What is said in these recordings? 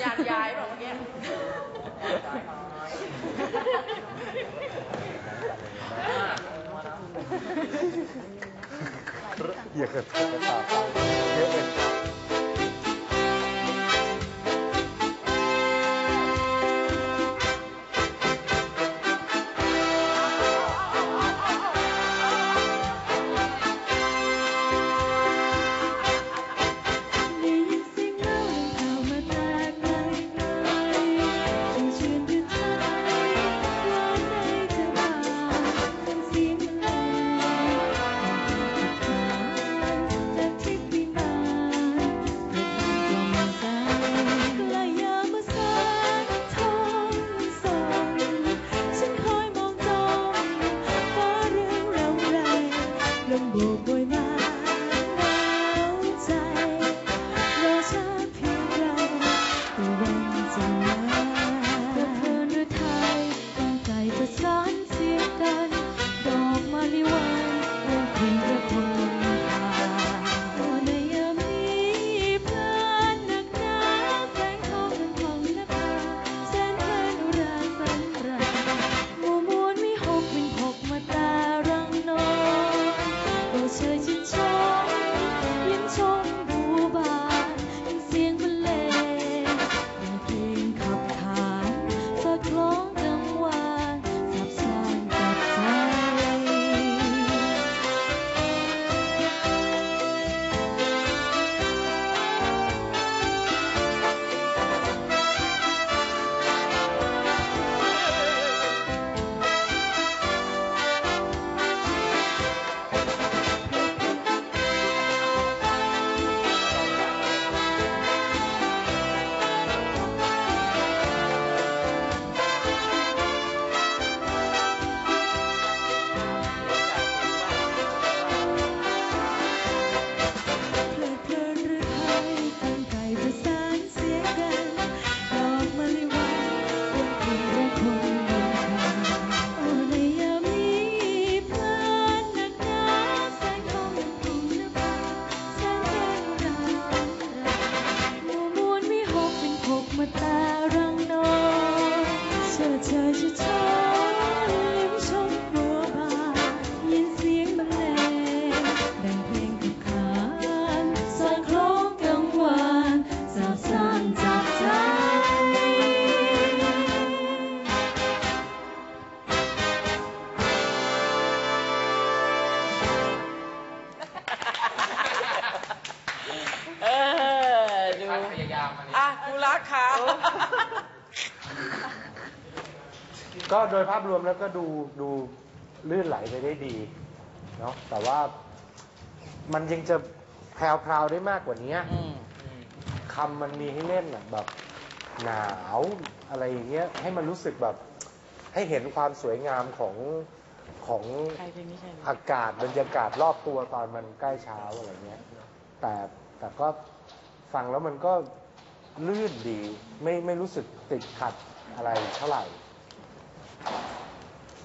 อยากย้ายแบบเมื่อกี้อย่าเกิดตาเยอะเลย ลมโก็โดยภาพรวมแล้วก็ดูดูลื่นไหลไปได้ดีเนาะแต่ว่ามันยังจะแพรวๆได้มากกว่านี้อืมคำมันมีให้เล่นอะแบบหนาวอะไรอย่างเงี้ย ให้มันรู้สึกแบบ ให้เห็นความสวยงามของของใครเพลงนี้ใช่ไหมอากาศบรรยากาศรอบตัวตอนมันใกล้เช้าอะไรเงี้ย แต่แต่ก็ฟังแล้วมันก็ลื่นดี ไม่ไม่รู้สึกติดขัดอะไรเท่าไหร่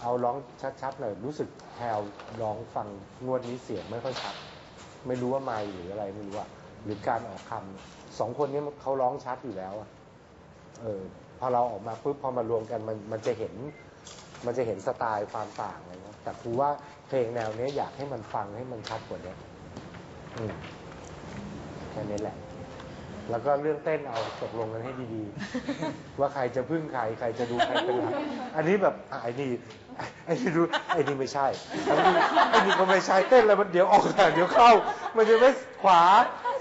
เอาร้องชัดๆหน่อยรู้สึกแพลวร้องฟังงวดนี้เสียงไม่ค่อยชัด ไม่รู้ว่าไม่หรืออะไรไม่รู้อะหรือการออกคำสองคนนี้เขาร้องชัดอยู่แล้วอะเออพอเราออกมาปุ๊บพอมารวมกันมันมันจะเห็น มันจะเห็นสไตล์ความต่างอะไรเงี้ยแต่ครูว่าเพลงแนวเนี้ยอยากให้มันฟังให้มันชัดกว่านี้อืมแค่นี้แหละ แล้วก็เรื่องเต้นเอาตกลงกันให้ดีๆ ว่าใครจะพึ่งใครใครจะดูใครเป็นหลักอันนี้แบบอะไอ้นี่ไอ้นี่ดูไอ้นี่ไม่ใช่ไอ้นี่ไอ้นี่ก็ไม่ใช่เต้นแล้วมันเดี๋ยวออกแต่เดี๋ยวเข้า มันจะไม่ขวา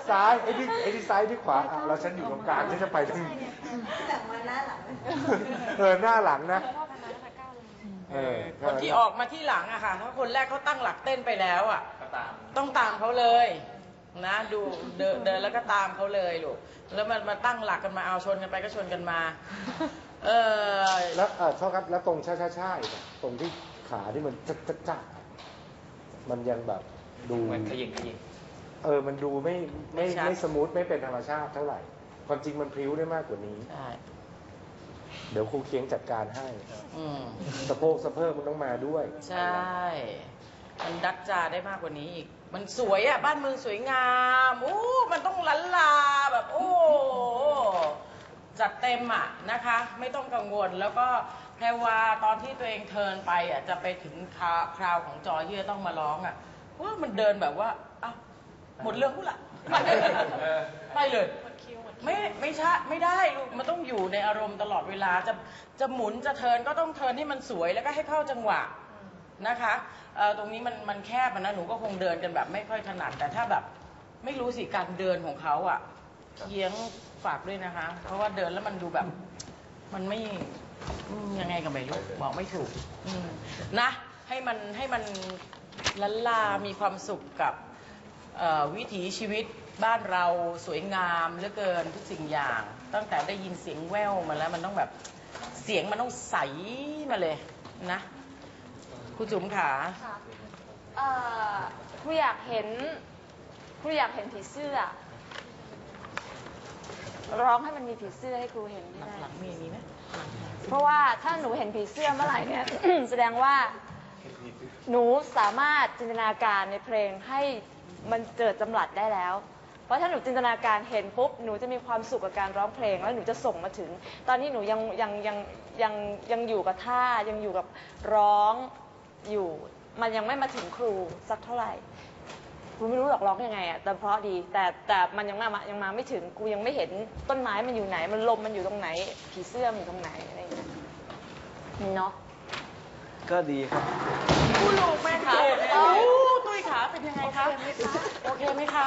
ซ้ายไอ้นี่ไอ้นี่ซ้ายที่ขวาอะเราฉันอยู่ตรงกลางฉันจะไปทางเออหน้าหลังนะเออคนที่ออกมาที่หลังอะค่ะถ้าคนแรกเขาตั้งหลักเต้นไปแล้วอะต้องตามเขาเลย นะดูเดินเดินแล้วก็ตามเขาเลยลูกแล้วมันมาตั้งหลักกันมาเอาชนกันไปก็ชนกันมา เออแล้วเออโทษครับแล้วตรงช้าๆๆอีกอะตรงที่ขาที่มันจักจักจักอะมันยังแบบดู เหมือนขยิงขยิงเออ มันดูไม่ไม่ไม่ชัดไม่สมูทไม่เป็นธรรมชาติเท่าไหร่ ความจริงมันพริ้วได้มากกว่านี้ ใช่เดี๋ยวครูเคียงจัดการให้ อืมสะโพกสะเพิกมันต้องมาด้วย ใช่มัน ดัดจาได้มากกว่านี้อีก มันสวยอะบ้านเมืองสวยงามโอ้มันต้องลันลาแบบ โอ้จัดเต็มอะนะคะ ไม่ต้องกังวลแล้วก็แพรว่าตอนที่ตัวเองเทิร์นไปอะจะไปถึงคราวคราวของจอยที่จะต้องมาร้องอะว่ามันเดินแบบว่าอ้าวหมดเรื่องกูละไปเลยไม่ไม่ใช่ไม่ได้ลูกมันต้องอยู่ในอารมณ์ตลอดเวลาจะจะหมุนจะเทิร์นก็ต้องเทิร์นให้มันสวยแล้วก็ให้เข้าจังหวะ นะคะเอ่อตรงนี้มันมันแคบอะนะหนูก็คงเดินกันแบบไม่ค่อยถนัดแต่ถ้าแบบไม่รู้สิการเดินของเขาอะเคียงฝากด้วยนะคะ เพราะว่าเดินแล้วมันดูแบบ มันไม่อืมยังไงก็ไม่รู้บอกไม่ถูกอืมนะ ให้มันให้มันลันลามีความสุขกับ เอ่อวิถีชีวิตบ้านเราสวยงามเหลือเกินทุกสิ่งอย่าง ตั้งแต่ได้ยินเสียงแว่วมาแล้วมันต้องแบบเสียงมันต้องใสมาเลยนะ ครูจุ๋มขา ค่ะเอ่อครูอยากเห็นครูอยากเห็นผีเสื้อ ร้องให้มันมีผีเสื้อให้ครูเห็นหให้ได้ลังๆมีมีไหมเพราะว่าถ้าหนูเห็นผีเสื้อเมื่อไหร่เนี่ย แสดงว่า หนูสามารถจินตนาการในเพลงให้มันเจิดจำหลัดได้แล้ว เพราะถ้าหนูจินตนาการเห็นปุ๊บหนูจะมีความสุขกับการร้องเพลง แล้วหนูจะส่งมาถึง ตอนนี้หนูยังยังยังยังยังอยู่กับท่ายังอยู่กับร้อง อยู่ มันยังไม่มาถึงครูสักเท่าไหร่กูไม่รู้หรอกร้องยังไงอะแต่เพราะดี แต่แต่มันยังมายังมาไม่ถึงกูยังไม่เห็นต้นไม้มันอยู่ไหน มันลมมันอยู่ตรงไหน ผีเสื้อมันอยู่ตรงไหนอะไรอย่างเงี้ยเนาะก็ดีครับผู้ลูกแม่ขาโอ้ตุ้ยขาเป็นยังไงคะโอเคไหมคะ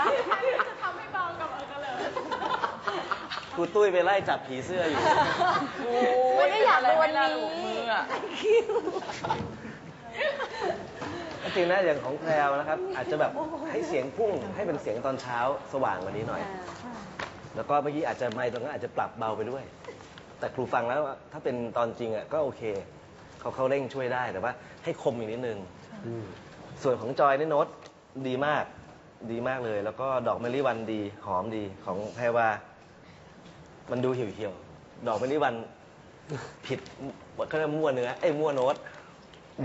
ครูตุ้ยไปไล่จับผีเสื้ออยู่โอ้ไม่ได้อยากดูวันนี้เป็อะไรไหมล่ะลูกมืออะ จริงนะอย่างของแพรวนะครับ อาจจะแบบให้เสียงพุ่งให้เป็นเสียงตอนเช้าสว่างกว่านี้หน่อย แล้วก็เมื่อกี้อาจจะไมค์ตรงนั้นอาจจะปรับเบาไปด้วย แต่ครูฟังแล้วอะถ้าเป็นตอนจริงอะก็โอเคเขาเขาเร่งช่วยได้แต่ว่า ให้คมอีกนิดนึงอืมส่วนของจอยนี่โน้ตดีมากดีมากเลย แล้วก็ดอกมะลิวันดีหอมดีของแพรวามันดูเหี่ยวเหี่ยวๆดอกมะลิวันผิดก็เรียกมั่วเนื้อเอ้ยมั่วโน้ต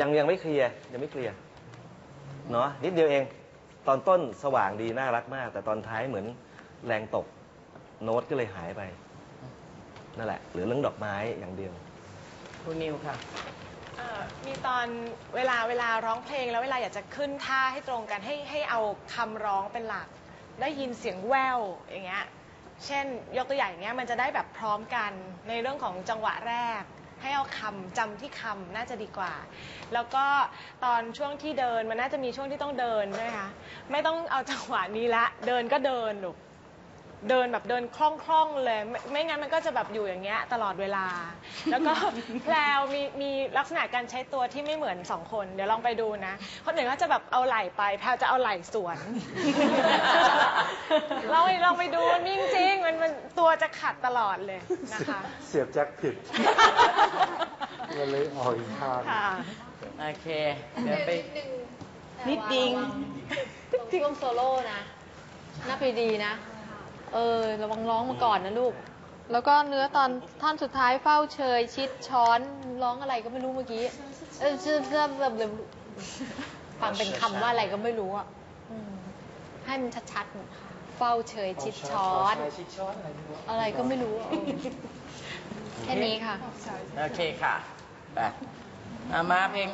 ยังยังไม่เคลียร์ยังไม่เคลียร์ เนาะนิดเดียวเอง ตอนต้นสว่างดีน่ารักมาก แต่ตอนท้ายเหมือนแรงตกโน้ตก็เลยหายไป นั่นแหละเหลือเรื่องดอกไม้อย่างเดียว คุณนิวค่ะ เอ่อมีตอนเวลาเวลาร้องเพลงแล้วเวลาอยากจะขึ้นท่าให้ตรงกันให้ให้เอาคำร้องเป็นหลัก ได้ยินเสียงแววอย่างเงี้ย เช่นยกตัวอย่างอย่างเงี้ยมันจะได้แบบพร้อมกันในเรื่องของจังหวะแรก ให้เอาคำจำที่คำน่าจะดีกว่า แล้วก็ตอนช่วงที่เดินมันน่าจะมีช่วงที่ต้องเดินด้วยคะไม่ต้องเอาจังหวะนี้ละ เดินก็เดินหนูก เดินแบบเดินคล่องๆเลยไม่ไม่งั้นมันก็จะแบบอยู่อย่างเงี้ยตลอดเวลา แล้วก็ แพลวมีมีลักษณะการใช้ตัวที่ไม่เหมือนสองคน เดี๋ยวลองไปดูนะคนอื่นก็จะแบบเอาไหล่ไปแพลวจะเอาไหล่สวนลองลองไปดูนี่จริงๆมันมันตัวจะขัดตลอดเลยนะคะ เสียบแจ็คผิดมันเลยออกอีกทางค่ะ โอเค เดี๋ยวไป นินิดดดิดิงงช่วงโซโล่นะน่าไปดีนะ เออ ระวังร้องมาก่อนนะลูก แล้วก็เนื้อตอนท่อนสุดท้ายเฝ้าเชย ชิดช้อนร้องอะไรก็ไม่รู้เมื่อกี้ เออชื่อเริ่มเริ่มเริ่มฟังเป็นคำว่าอะไรก็ไม่รู้อะอืมให้มันชัดๆ เฝ้าเชย ชิดช้อนอะไรก็ไม่รู้อะเออแค่นี้ค่ะ โอเคค่ะไปเอามาเพลง